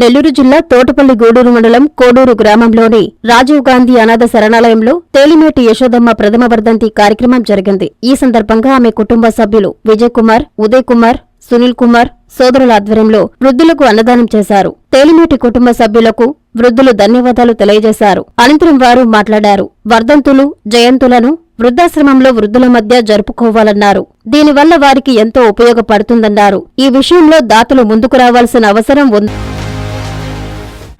నెల్లూరు జిల్లా తోటపల్లి గూడూరు మండలం కోడూరు గ్రామంలోని రాజీవ్ గాంధీ అనాథ శరణాలయంలో తేలిమేటి యశోదమ్మ ప్రథమ వర్ధంతి కార్యక్రమం జరిగింది. ఈ సందర్భంగా ఆమె కుటుంబ సభ్యులు విజయ్ కుమార్ ఉదయ్ కుమార్ సునీల్ కుమార్ సోదరుల ఆధ్వర్యంలో వృద్ధులకు అన్నదానం చేశారు. తేలిమేటి కుటుంబ సభ్యులకు వృద్ధులు ధన్యవాదాలు తెలియజేశారు. అనంతరం వారు మాట్లాడారు. వర్ధంతులు జయంతులను వృద్ధాశ్రమంలో వృద్ధుల మధ్య జరుపుకోవాలన్నారు. దీనివల్ల వారికి ఎంతో ఉపయోగపడుతుందన్నారు. ఈ విషయంలో దాతలు ముందుకు రావాల్సిన అవసరం ఉంది.